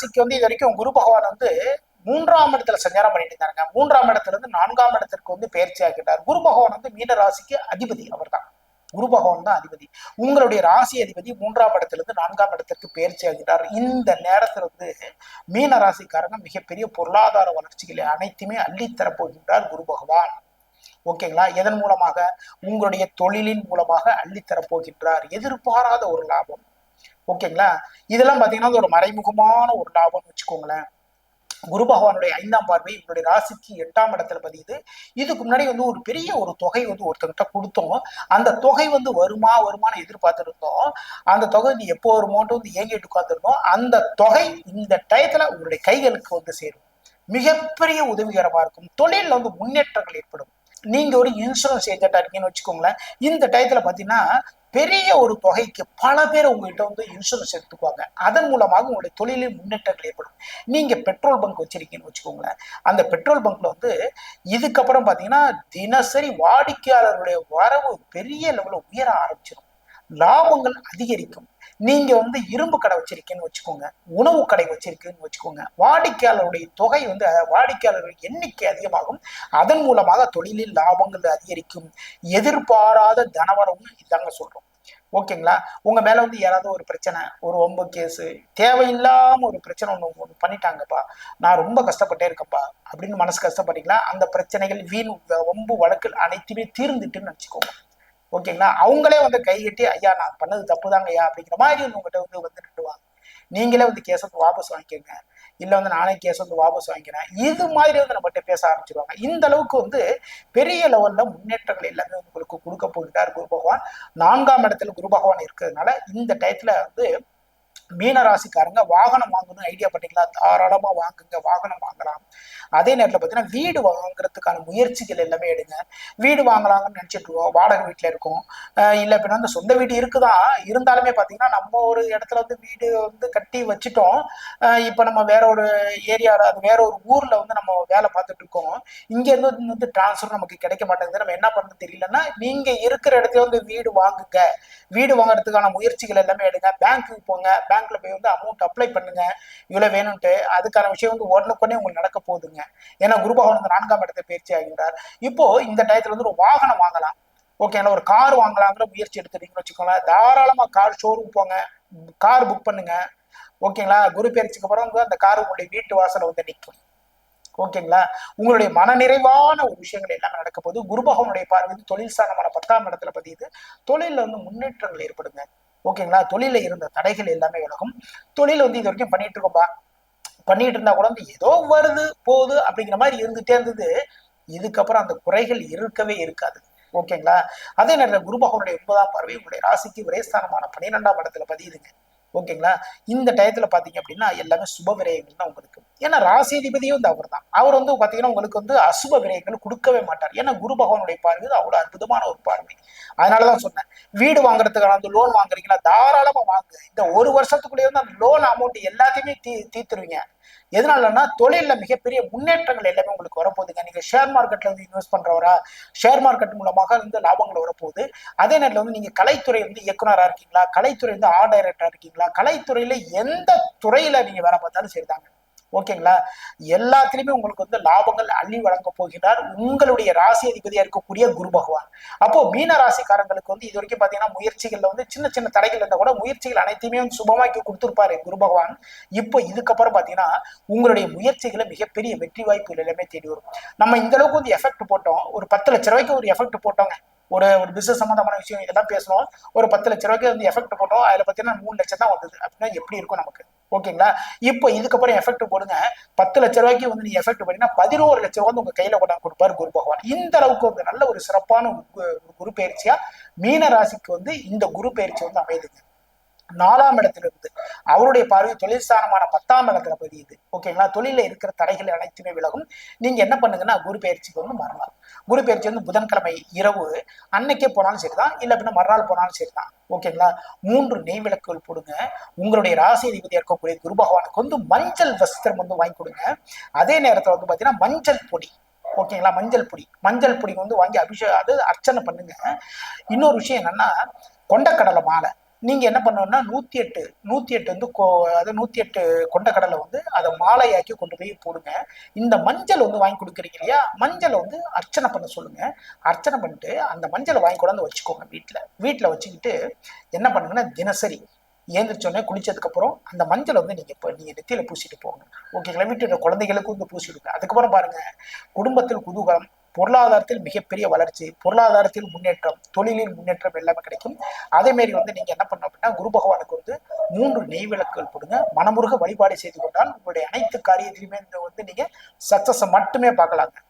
ராசிக்கு வந்து இது வரைக்கும் குரு பகவான் வந்து மூன்றாம் இடத்துல சஞ்சாரம் பண்ணிட்டு இருந்தாங்க மூன்றாம் இடத்துல இருந்து நான்காம் இடத்திற்கு வந்து பயிற்சி ஆகிட்டார். குரு பகவான் வந்து மீன ராசிக்கு அதிபதி அவர்தான். குரு பகவான் தான் அதிபதி. உங்களுடைய ராசி அதிபதி மூன்றாம் இடத்துல இருந்து நான்காம் இடத்திற்கு பயிற்சி ஆகிறார் இந்த நேரத்துல வந்து மீன ராசிக்காரங்க மிகப்பெரிய பொருளாதார வளர்ச்சிகளை அனைத்துமே அள்ளித்தரப் போகின்றார் குரு பகவான். ஓகேங்களா? எதன் மூலமாக உங்களுடைய தொழிலின் மூலமாக அள்ளித்தரப் போகின்றார் எதிர்பாராத ஒரு லாபம். ஓகேங்களா? இதெல்லாம் பாத்தீங்கன்னா அது ஒரு மறைமுகமான ஒரு லாபம்னு வச்சுக்கோங்களேன். குரு பகவானுடைய ஐந்தாம் பார்வை இவருடைய ராசிக்கு எட்டாம் இடத்துல பதியுது. இதுக்கு முன்னாடி வந்து ஒரு பெரிய ஒரு தொகை வந்து ஒருத்தங்கிட்ட கொடுத்தோம். அந்த தொகை வந்து வருமா வருமானு எதிர்பார்த்துருந்தோம். அந்த தொகை வந்து எப்போ வருமோன்ட்டு வந்து ஏங்கிட்டு உட்காந்துருந்தோம் அந்த தொகை இந்த டயத்துல உங்களுடைய கைகளுக்கு வந்து சேரும். மிகப்பெரிய உதவிகரமா இருக்கும். தொழிலில் வந்து முன்னேற்றங்கள் ஏற்படும். நீங்க ஒரு இன்சூரன்ஸ் ஏஜென்டா இருக்கீங்கன்னு வச்சுக்கோங்களேன். இந்த டயத்துல பாத்தீங்கன்னா பெரிய ஒரு தொகைக்கு பல பேர் உங்ககிட்ட வந்து இன்சூரன்ஸ் எடுத்துக்குவாங்க. அதன் மூலமாக உங்களுடைய தொழிலில் முன்னேற்றங்கள் ஏற்படும். நீங்க பெட்ரோல் பங்க் வச்சிருக்கீங்கன்னு வச்சுக்கோங்களேன். அந்த பெட்ரோல் பங்க்ல வந்து இதுக்கப்புறம் பாத்தீங்கன்னா தினசரி வாடிக்கையாளருடைய வரவு பெரிய லெவலில் உயர ஆரம்பிச்சிடும் லாபங்கள் அதிகரிக்கும். நீங்க வந்து இரும்பு கடை வச்சிருக்கீங்கன்னு வச்சுக்கோங்க. உணவு கடை வச்சிருக்கீங்கன்னு வச்சுக்கோங்க. வாடிக்கையாளருடைய தொகை வந்து வாடிக்கையாளர்கள் எண்ணிக்கை அதிகமாகும். அதன் மூலமாக தொழிலில் லாபங்கள் அதிகரிக்கும். எதிர்பாராத தனவரம்னு இதாங்க சொல்றோம். ஓகேங்களா உங்க மேல வந்து யாராவது ஒரு பிரச்சனை ஒரு ஒம்பு கேஸு தேவையில்லாம ஒரு பிரச்சனை ஒன்று ஒன்று பண்ணிட்டாங்கப்பா. நான் ரொம்ப கஷ்டப்பட்டே இருக்கேன்ப்பா. அப்படின்னு மனசு கஷ்டப்பட்டீங்களா அந்த பிரச்சனைகள் வீண் ஒம்பு வழக்கில் அனைத்துமே தீர்ந்துட்டுன்னு நினச்சிக்கோங்க. ஓகேங்களா? அவங்களே வந்து கைகட்டி ஐயா நான் பண்ணது தப்பு தாங்க ஐயா அப்படிங்கிற மாதிரி உங்ககிட்ட வந்து வந்து நின்றுவாங்க. நீங்களே வந்து கேஸ் வந்து வாபஸ் வாங்கிக்கோங்க. இல்லை வந்து நானே கேஸ் வந்து வாபஸ் வாங்கிக்கிறேன். இது மாதிரி வந்து நம்மகிட்ட பேச ஆரம்பிச்சிருவாங்க. இந்த அளவுக்கு வந்து பெரிய லெவல்ல முன்னேற்றங்கள் எல்லாமே உங்களுக்கு கொடுக்க போகிறார் குரு பகவான். நான்காம் இடத்துல குரு பகவான் இருக்கிறதுனால இந்த டயத்துல வந்து மீன ராசிக்காரங்க வாகனம் வாங்கணும் ஐடியா பண்ணீங்களா தாராளமா வாங்குங்க வாகனம் வாங்கலாம். அதே நேரத்தில் பார்த்தீங்கன்னா வீடு வாங்குறதுக்கான முயற்சிகள் எல்லாமே எடுங்க. வீடு வாங்கலாங்கன்னு நினச்சிட்டு இருக்கோம். வாடகை வீட்டில் இருக்கோம். இல்லை அப்படின்னா அந்த சொந்த வீடு இருக்குதா? இருந்தாலுமே பார்த்தீங்கன்னா நம்ம ஒரு இடத்துல வந்து வீடு வந்து கட்டி வச்சுட்டோம். இப்போ நம்ம வேற ஒரு ஏரியாவில் அது வேற ஒரு ஊரில் வந்து நம்ம வேலை பார்த்துட்டு இருக்கோம். இங்கேருந்து வந்து டிரான்ஸ்ஃபர் நமக்கு கிடைக்க மாட்டேங்குது நம்ம என்ன பண்ண தெரியலன்னா நீங்கள் இருக்கிற இடத்துல வந்து வீடு வாங்குங்க. வீடு வாங்குறதுக்கான முயற்சிகள் எல்லாமே எடுங்க. பேங்க்குக்கு போங்க. பேங்க்ல போய் வந்து அமௌண்ட் அப்ளை பண்ணுங்க. இவ்வளவு வேணும்ட்டு அதுக்கான விஷயம் வந்து உடனுக்குடனே உங்களுக்கு நடக்க போகுதுங்க. ஏன்னா குருபகவன் வந்து நான்காம் இடத்தை பயிற்சி ஆகின்றார். இப்போ இந்த டயத்துல வந்து ஒரு வாகனம் வாங்கலாம். ஓகேங்களா ஒரு கார் வாங்கலாங்கிற முயற்சி எடுத்துட்டீங்கன்னு வச்சுக்கோங்களேன். தாராளமா கார் ஷோரூம் போங்க. கார் புக் பண்ணுங்க. ஓகேங்களா குரு பயிற்சிக்கு அப்புறம் வந்து அந்த கார் உங்களுடைய வீட்டு வாசலை வந்து நிற்கும் ஓகேங்களா உங்களுடைய மனநிறைவான ஒரு விஷயங்கள் எல்லாமே நடக்க போகுது. குருபகவனுடைய பார்வை வந்து தொழில் சாணமான பத்தாம் இடத்துல பதியுது. தொழில வந்து முன்னேற்றங்கள் ஏற்படுங்க. ஓகேங்களா? தொழில இருந்த தடைகள் எல்லாமே விலகும். தொழில் வந்து இது வரைக்கும் பண்ணிட்டு இருக்கோம்பா பண்ணிட்டு இருந்தா கூட வந்து ஏதோ வருது போகுது அப்படிங்கிற மாதிரி இருந்துட்டே இருந்தது. இதுக்கப்புறம் அந்த குறைகள் இருக்கவே இருக்காது. ஓகேங்களா? அதே நேரத்தில் குரு பகவானுடைய ஒன்பதாம் பார்வை உங்களுடைய ராசிக்கு விரைஸ்தானமான பன்னிரெண்டாம் இடத்துல பதியுதுங்க. ஓகேங்களா? இந்த டயத்துல பாத்தீங்க அப்படின்னா எல்லாமே சுப விரயங்கள் தான் உங்களுக்கு. ஏன்னா ராசிதிபதியும் வந்து அவர் தான் அவர் வந்து பாத்தீங்கன்னா உங்களுக்கு வந்து அசுப விரயங்கள் கொடுக்கவே மாட்டார். ஏன்னா குரு பகவானுடைய பார்வை அவ்வளவு அற்புதமான ஒரு பார்வை. அதனாலதான் சொன்னேன். வீடு வாங்குறதுக்கான அந்த லோன் வாங்குறீங்களா? தாராளமா வாங்க. இந்த ஒரு வருஷத்துக்குள்ளேயே வந்து அந்த லோன் அமௌண்ட் எல்லாத்தையுமே தீ தீர்த்துருவீங்க. எதனாலன்னா தொழில மிகப்பெரிய முன்னேற்றங்கள் எல்லாமே உங்களுக்கு வரப்போகுதுங்க. நீங்க ஷேர் மார்க்கெட்ல வந்து இன்வெஸ்ட் பண்றவரா ஷேர் மார்க்கெட் மூலமாக வந்து லாபங்கள் வரப்போகுது. அதே நேரத்தில் வந்து நீங்க கலைத்துறை வந்து இயக்குனரா இருக்கீங்களா? கலைத்துறை வந்து ஆர்ட் டைரக்டரா இருக்கீங்களா? கலைத்துறையில எந்த துறையில நீங்க வேலை பார்த்தாலும் சரிதாங்க. ஓகேங்களா? எல்லாத்துலயுமே உங்களுக்கு வந்து லாபங்கள் அள்ளி வழங்க போகிறார் உங்களுடைய ராசி அதிபதியா இருக்கக்கூடிய குரு பகவான். அப்போ மீன ராசிக்காரங்களுக்கு வந்து இது வரைக்கும் பாத்தீங்கன்னா முயற்சிகள்ல வந்து சின்ன சின்ன தடைகள் இருந்தா கூட முயற்சிகள் அனைத்தையுமே வந்து சுபமாக்கி கொடுத்துருப்பாரு குரு பகவான். இப்போ இதுக்கப்புறம் பாத்தீங்கன்னா உங்களுடைய முயற்சிகளை மிகப்பெரிய வெற்றி வாய்ப்புகள் எல்லாமே தேடி வரும். நம்ம இந்த அளவுக்கு வந்து எஃபெக்ட் போட்டோம். ஒரு பத்து லட்ச ரூபாய்க்கு ஒரு எஃபெக்ட் போட்டோங்க. ஒரு ஒரு பிசினஸ் சம்பந்தமான விஷயம் இதெல்லாம் பேசணும் ஒரு பத்து லட்ச ரூபாய்க்கு வந்து எஃபெக்ட் போட்டோம். அதுல பாத்தீங்கன்னா மூணு லட்சம் தான் வந்தது. அப்படின்னா எப்படி இருக்கும் நமக்கு? ஓகேங்களா? இப்போ இதுக்கப்புறம் எஃபெக்ட் போடுங்க. பத்து லட்ச ரூபாய்க்கு வந்து நீ எஃபெக்ட் பண்ணீங்கன்னா பதினோரு லட்ச வந்து உங்க கையில கொண்டாந்து கொடுப்பாரு குரு பகவான். இந்த அளவுக்கு வந்து நல்ல ஒரு சிறப்பான கு- குரு பயிற்சியா மீன ராசிக்கு வந்து இந்த குரு பயிற்சி வந்து அமைதுங்க. நாலாம் இடத்துல இருந்து அவருடைய பார்வை தொழில் ஸ்தானமான பத்தாம் இடத்துல பதியுது. ஓகேங்களா தொழில இருக்கிற தடைகள் அனைத்துமே விலகும். நீங்க என்ன பண்ணுங்கன்னா குரு பயிற்சிக்கு வந்து மறுநாள் குரு பயிற்சி வந்து புதன்கிழமை இரவு. அன்னைக்கே போனாலும் சரிதான். இல்ல அப்படின்னா மறுநாள் போனாலும் சரிதான். ஓகேங்களா மூன்று நெய் விளக்குகள் போடுங்க. உங்களுடைய ராசி இருக்கக்கூடிய குரு பகவானுக்கு வந்து மஞ்சள் வஸ்திரம் வந்து வாங்கி கொடுங்க. அதே நேரத்துல வந்து பாத்தீங்கன்னா மஞ்சள் பொடி. ஓகேங்களா மஞ்சள் பொடி. மஞ்சள் பொடி வந்து வாங்கி அபிஷேகம் அது அர்ச்சனை பண்ணுங்க. இன்னொரு விஷயம் என்னன்னா கொண்டக்கடலை மாலை. நீங்க என்ன பண்ணணும்னா நூத்தி எட்டு நூத்தி எட்டு வந்து கோ- அதாவது நூத்தி எட்டு கொண்ட கடலை வந்து அதை மாலையாக்கி கொண்டு போய் போடுங்க. இந்த மஞ்சள் வந்து வாங்கி கொடுக்குறீங்க இல்லையா? மஞ்சளை வந்து அர்ச்சனை பண்ண சொல்லுங்க. அர்ச்சனை பண்ணிட்டு அந்த மஞ்சளை வாங்கி கொண்டாந்து வச்சுக்கோங்க வீட்டில் வீட்டில் வச்சுக்கிட்டு என்ன பண்ணுங்கன்னா தினசரி ஏந்திரிச்சோடனே குளிச்சதுக்கு அப்புறம் அந்த மஞ்சளை வந்து நீங்க இப்போ நீங்க நெத்தியில பூசிட்டு போங்க. ஓகேங்களா? வீட்டு குழந்தைகளுக்கும் வந்து பூசிடுங்க. அதுக்கப்புறம் பாருங்க குடும்பத்தில் குதூகலம் பொருளாதாரத்தில் மிகப்பெரிய வளர்ச்சி பொருளாதாரத்தில் முன்னேற்றம் தொழிலில் முன்னேற்றம் எல்லாமே கிடைக்கும். அதே மாதிரி வந்து நீங்க என்ன பண்ண அப்படின்னா குரு பகவானுக்கு வந்து மூன்று நெய் விளக்குகள் போடுங்க. மனமுருக வழிபாடு செய்து கொண்டால் உங்களுடைய அனைத்து காரியத்திலுமே இந்த வந்து நீங்க சக்சஸ் மட்டுமே பார்க்கலாங்க.